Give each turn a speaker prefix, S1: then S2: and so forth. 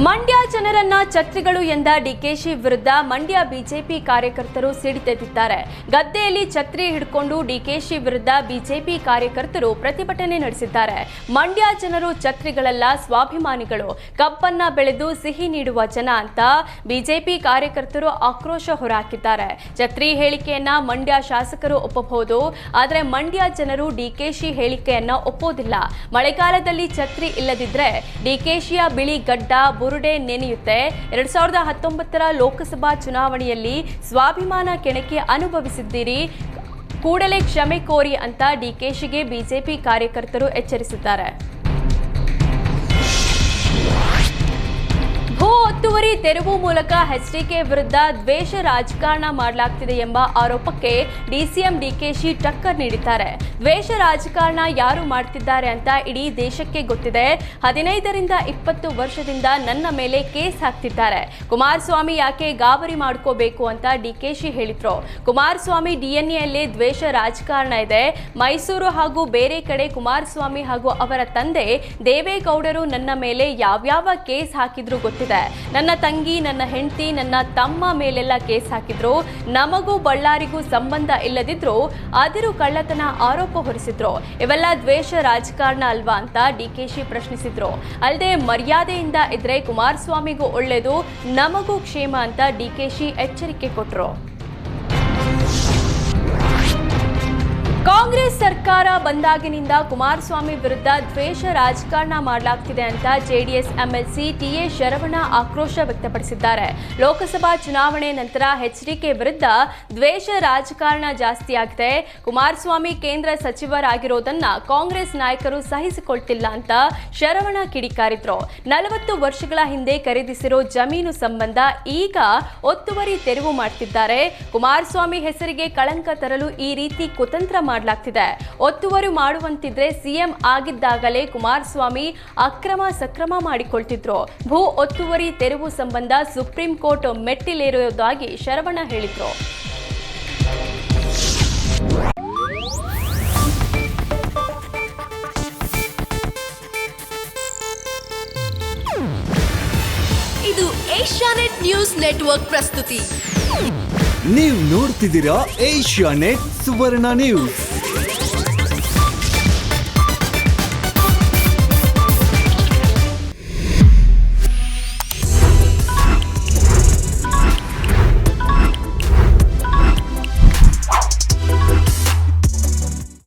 S1: ಮಂಡ್ಯ ಜನರನ್ನ ಛತ್ರಿಗಳು ಎಂದ ಡಿಕೆಶಿ ವಿರುದ್ಧ ಮಂಡ್ಯ ಬಿಜೆಪಿ ಕಾರ್ಯಕರ್ತರು ಸಿಡಿತೆದ್ದಿದ್ದಾರೆ ಗದ್ದೆಯಲ್ಲಿ ಛತ್ರಿ ಹಿಡ್ಕೊಂಡು ಡಿಕೆಶಿ ವಿರುದ್ಧ ಬಿಜೆಪಿ ಕಾರ್ಯಕರ್ತರು ಪ್ರತಿಭಟನೆ ನಡೆಸಿದ್ದಾರೆ. ಮಂಡ್ಯ ಜನರು ಛತ್ರಿಗಳೆಲ್ಲ, ಸ್ವಾಭಿಮಾನಿಗಳು. ಕಬ್ಬನ್ನ ಬೆಳೆದು ಸಿಹಿ ನೀಡುವ ಜನ ಅಂತ ಬಿಜೆಪಿ ಕಾರ್ಯಕರ್ತರು ಆಕ್ರೋಶ ಹೊರಹಾಕಿದ್ದಾರೆ. ಛತ್ರಿ ಹೇಳಿಕೆಯನ್ನ ಮಂಡ್ಯ ಶಾಸಕರು ಒಪ್ಪಬಹುದು, ಆದರೆ ಮಂಡ್ಯ ಜನರು ಡಿಕೆಶಿ ಹೇಳಿಕೆಯನ್ನ ಒಪ್ಪೋದಿಲ್ಲ. ಮಳೆಗಾಲದಲ್ಲಿ ಛತ್ರಿ ಇಲ್ಲದಿದ್ರೆ ಡಿಕೆಶಿಯ ಬಿಳಿ ಗಡ್ಡ ಬುರುಡೆ ನೆನೆಯುತ್ತೆ. ಎರಡ್ ಸಾವಿರದ ಹತ್ತೊಂಬತ್ತರ ಲೋಕಸಭಾ ಚುನಾವಣೆಯಲ್ಲಿ ಸ್ವಾಭಿಮಾನ ಕೆಣಕಿ ಅನುಭವಿಸಿದ್ದೀರಿ. ಕೂಡಲೇ ಕ್ಷಮೆ ಕೋರಿ ಅಂತ ಡಿಕೆಶಿಗೆ ಬಿಜೆಪಿ ಕಾರ್ಯಕರ್ತರು ಎಚ್ಚರಿಸಿದ್ದಾರೆ. ಒತ್ತುವರಿ ತೆರವು ಮೂಲಕ ಎಚ್ಡಿಕೆ ವಿರುದ್ಧ ದ್ವೇಷ ರಾಜಕಾರಣ ಮಾಡಲಾಗ್ತಿದೆ ಎಂಬ ಆರೋಪಕ್ಕೆ ಡಿಸಿಎಂ ಡಿಕೆಶಿ ಟಕ್ಕರ್ ನೀಡಿದ್ದಾರೆ. ದ್ವೇಷ ರಾಜಕಾರಣ ಯಾರು ಮಾಡ್ತಿದ್ದಾರೆ ಅಂತ ಇಡೀ ದೇಶಕ್ಕೆ ಗೊತ್ತಿದೆ. ಹದಿನೈದರಿಂದ ಇಪ್ಪತ್ತು ವರ್ಷದಿಂದ ನನ್ನ ಮೇಲೆ ಕೇಸ್ ಹಾಕ್ತಿದ್ದಾರೆ. ಕುಮಾರಸ್ವಾಮಿ ಯಾಕೆ ಗಾಬರಿ ಮಾಡ್ಕೋಬೇಕು ಅಂತ ಡಿಕೆಶಿ ಹೇಳಿದ್ರು. ಕುಮಾರಸ್ವಾಮಿ ಡಿಎನ್ಎಯಲ್ಲಿ ದ್ವೇಷ ರಾಜಕಾರಣ ಇದೆ. ಮೈಸೂರು ಹಾಗೂ ಬೇರೆ ಕಡೆ ಕುಮಾರಸ್ವಾಮಿ ಹಾಗೂ ಅವರ ತಂದೆ ದೇವೇಗೌಡರು ನನ್ನ ಮೇಲೆ ಯಾವ್ಯಾವ ಕೇಸ್ ಹಾಕಿದ್ರು ಗೊತ್ತಿದೆ. ನನ್ನ ತಂಗಿ, ನನ್ನ ಹೆಂಡತಿ, ನನ್ನ ತಮ್ಮ ಮೇಲೆಲ್ಲ ಕೇಸ್ ಹಾಕಿದ್ರು. ನಮಗೂ ಬಳ್ಳಾರಿಗೂ ಸಂಬಂಧ ಇಲ್ಲದಿದ್ರು ಅದಿರು ಕಳ್ಳತನ ಆರೋಪ ಹೊರಿಸಿದ್ರು. ಇವೆಲ್ಲ ದ್ವೇಷ ರಾಜಕಾರಣ ಅಲ್ವಾ ಅಂತ ಡಿ ಕೆ ಶಿ ಪ್ರಶ್ನಿಸಿದ್ರು. ಅಲ್ಲದೆ ಮರ್ಯಾದೆಯಿಂದ ಇದ್ರೆ ಕುಮಾರಸ್ವಾಮಿಗೂ ಒಳ್ಳೇದು, ನಮಗೂ ಕ್ಷೇಮ ಅಂತ ಡಿ ಕೆ ಶಿ ಎಚ್ಚರಿಕೆ ಕಾಂಗ್ರೆಸ್ ಸರ್ಕಾರ ಬಂದಾಗಿನಿಂದ ಕುಮಾರಸ್ವಾಮಿ ವಿರುದ್ಧ ದ್ವೇಷ ರಾಜಕಾರಣ ಮಾಡಲಾಗ್ತಿದೆ ಅಂತ ಜೆಡಿಎಸ್ ಎಂಎಲ್ಸಿ ಟಿಎ ಶರವಣ ಆಕ್ರೋಶ ವ್ಯಕ್ತಪಡಿಸಿದ್ದಾರೆ. ಲೋಕಸಭಾ ಚುನಾವಣೆ ನಂತರ ಎಚ್ಡಿಕೆ ವಿರುದ್ಧ ದ್ವೇಷ ರಾಜಕಾರಣ ಜಾಸ್ತಿಯಾಗಿದೆ ಕುಮಾರಸ್ವಾಮಿ ಕೇಂದ್ರ ಸಚಿವರಾಗಿರೋದನ್ನ ಕಾಂಗ್ರೆಸ್ ನಾಯಕರು ಸಹಿಸಿಕೊಳ್ತಿಲ್ಲ ಅಂತ ಶರವಣ ಕಿಡಿಕಾರಿದ್ರು. ನಲವತ್ತು ವರ್ಷಗಳ ಹಿಂದೆ ಖರೀದಿಸಿರೋ ಜಮೀನು ಸಂಬಂಧ ಈಗ ಒತ್ತುವರಿ ತೆರವು ಮಾಡ್ತಿದ್ದಾರೆ. ಕುಮಾರಸ್ವಾಮಿ ಹೆಸರಿಗೆ ಕಳಂಕ ತರಲು ಈ ರೀತಿ ಕುತಂತ್ರ ಮಾಡಲಾಗ್ತಿದೆ. ಒತ್ತುವರಿ ಮಾಡುವಂತಿದ್ರೆ ಸಿಎಂ ಆಗಿದ್ದಾಗಲೇ ಕುಮಾರಸ್ವಾಮಿ ಅಕ್ರಮ ಸಕ್ರಮ ಮಾಡಿಕೊಳ್ತಿದ್ರು. ಭೂ ಒತ್ತುವರಿ ತೆರವು ಸಂಬಂಧ ಸುಪ್ರೀಂ ಕೋರ್ಟ್ ಮೆಟ್ಟಿಲೇರುವುದಾಗಿ ಶರವಣ ಹೇಳಿದ್ರು.
S2: ಇದು ಏಷ್ಯಾನೆಟ್ ನ್ಯೂಸ್ ನೆಟ್ವರ್ಕ್ ಪ್ರಸ್ತುತಿ.
S3: ನೀವು ನೋಡ್ತಿದ್ದೀರಾ ಏಷ್ಯಾ ನೆಟ್ ಸುವರ್ಣ ನ್ಯೂಸ್.